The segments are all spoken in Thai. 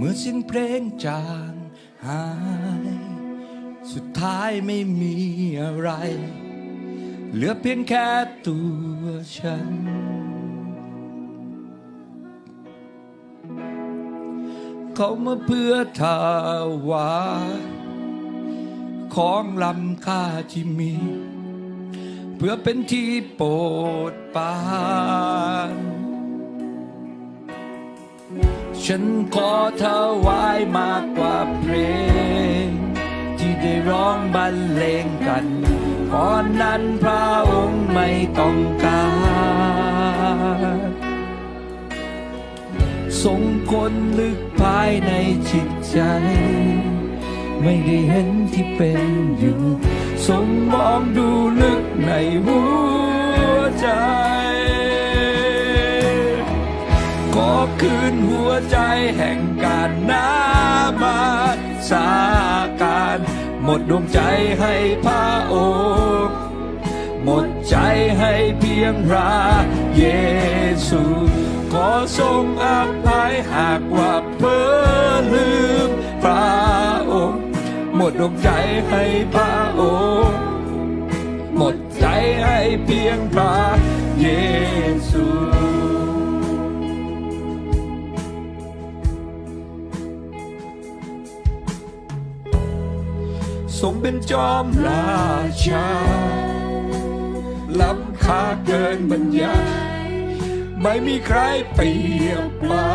เมื่อเสียงเพลงจางหาย สุดท้ายไม่มีอะไร เหลือเพียงแค่ตัวฉัน เขามาเพื่อถาวา ของลำค่าที่มี เพื่อเป็นที่โปรดปาน ฉันขอถวายมากกว่าเพลง ที่ได้ร้องบรรเลงกันพรนั้นพระองค์ไม่ต้องการทรงคนลึกภายในจิตใจ ไม่ได้เห็นที่เป็นอยู่ทรงมองดูลึกในหัวใจ คืนหัวใจแห่งการนามาสาการ หมดดวงใจให้พระองค์หมดใจให้เพียงพระเยซู ขอทรงอภัยหากว่าเพ้อลืมพระองค์หมดดวงใจให้พระองค์หมดใจให้เพียงพระ ทรงเป็นจอมราชา ล้ำค่าเกินบรรยายไม่มีใครเปรียบมา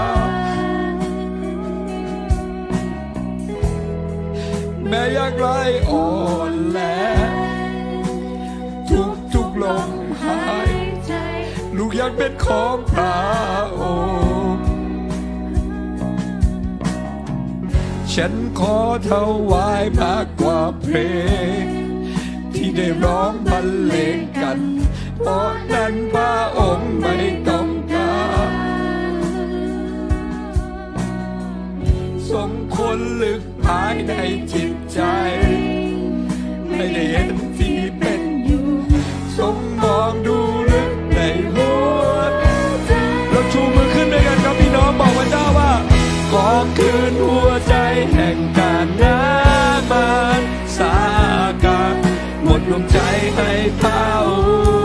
แม้ยากไรอ่อนแลทุกทุกลมหาย ลูกยังเป็นของพระองค์ ฉันขอถวายมากกว่าเพลง ที่ได้ร้องบรรเลงกัน เพราะนั้นพระองค์ไม่ต้องการสมคนลึกภายในจิตใจ ไม่ได้เห็นที่เป็นอยู่ทรงมองดูลึกในหัวเราชูมือขึ้นด้วยกันครับพี่น้องบอกพระเจ้าว่าขอคืนหัว ดวงใจให้เป้า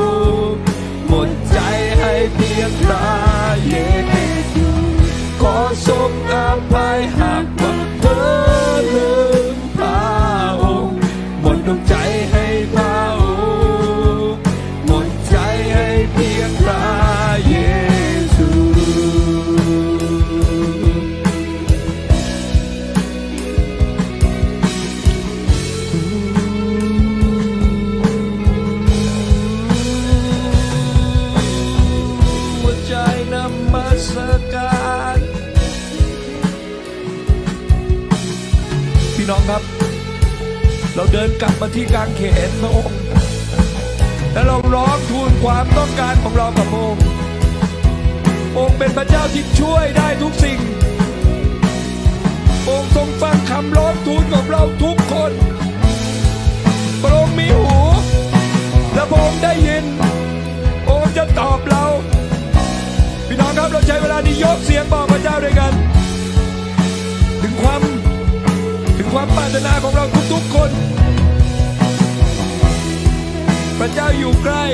น้องครับ เราเดินกลับมาที่กลางเขนพระองค์แล้วเราร้องทูลความต้องการของเรากับพระองค์องค์เป็นพระเจ้าที่ช่วยได้ทุกสิ่ง องค์ทรงฟังคำร้องทูลของเราทุกคนพระองค์มีหูและพระองค์ได้ยิน องค์จะตอบเรา พี่น้องครับเราใช้เวลานี้ยกเสียงบอกพระเจ้าด้วยกัน ความปรารถนาของเราทุกๆคน พระเจ้าอยู่ใกล้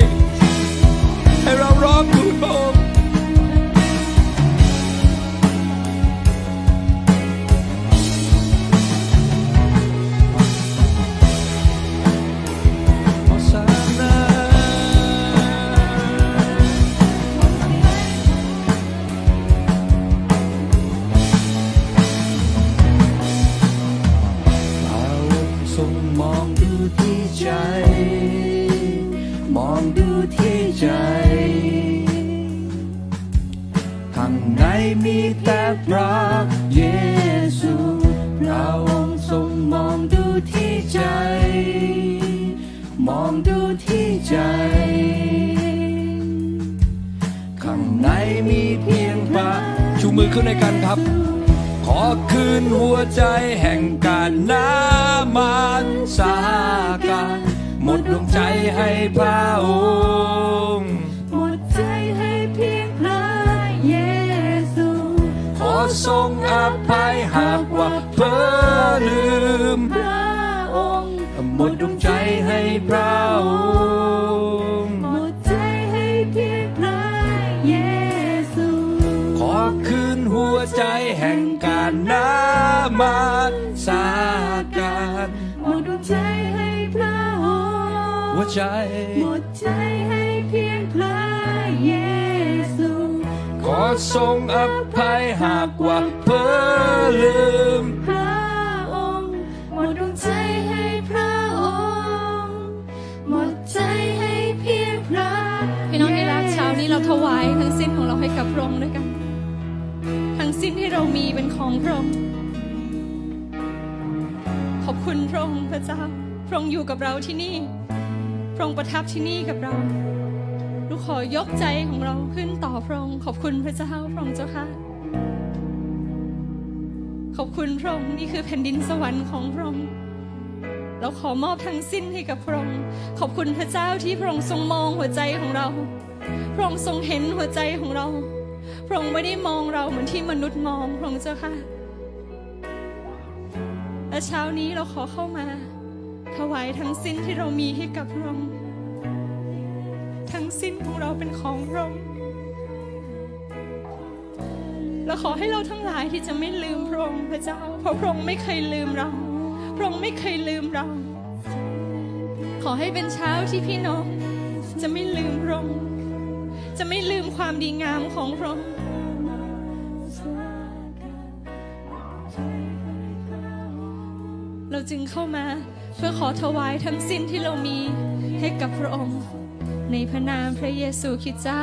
องดูที่ใจ มองดูที่ใจข้างในมีแต่พระเยซูพระองค์ทรงมองดูที่ใจ มองดูที่ใจข้างในมีเพียงพระชูมือขึ้นในกันครับ ขอคืนหัวใจแห่งการน้า มันสาการหมดดวงใจให้พระองค์ หมดใจให้เพียงพระเยซู ขอทรงอภัยหากว่าเพ้อลืมพระองค์หมดดวงใจให้พระองค์หมดใจให้เพียงพระเยซู ขอคืนหัวใจแห่งการนา มาสาการหมดดวงใจให้พระองค์หัวใจหมดใจให้เพียงพระเยซู ขอทรงอภัยหากว่าเพ้อลืมพระองค์หมดดวงใจให้พระองค์หมดใจให้เพียงพระพี่น้องที่รักเช้านี้เราถวายทั้งสิ้นของเราให้กับพระองค์ด้วยกันทั้งสิ้นที่เรามีเป็นของพระองค์ขอบ คุณพระองค์พระเจ้า พระองค์อยู่กับเราที่นี่ พระองค์ประทับที่นี่กับเรา ลูกขอยกใจของเราขึ้นต่อพระองค์ขอบคุณพระเจ้าพระองค์เจ้าค่ะ ขอบคุณพระองค์นี่คือแผ่นดินสวรรค์ของพระองค์เราขอมอบทั้งสิ้นให้กับพระองค์ ขอบคุณพระเจ้าที่พระองค์ทรงมองหัวใจของเรา พระองค์ทรงเห็นหัวใจของเรา พระองค์ไม่ได้มองเราเหมือนที่มนุษย์มองพระองค์เจ้าค่ะ และเช้านี้เราขอเข้ามา ถวายทั้งสิ้นที่เรามีให้กับพระองค์ทั้งสิ้นของเราเป็นของพระองค์เราขอให้เราทั้งหลายที่จะไม่ลืมพระองค์พระเจ้า เพราะพระองค์ไม่เคยลืมเรา พระองค์ไม่เคยลืมเรา ขอให้เป็นเช้าที่พี่น้อง จะไม่ลืมพระองค์จะไม่ลืมความดีงามของพระองค์ จึงเข้ามา เพื่อขอถวายทั้งสิ้นที่เรามีให้กับพระองค์ ในพระนามพระเยซูคริสต์เจ้า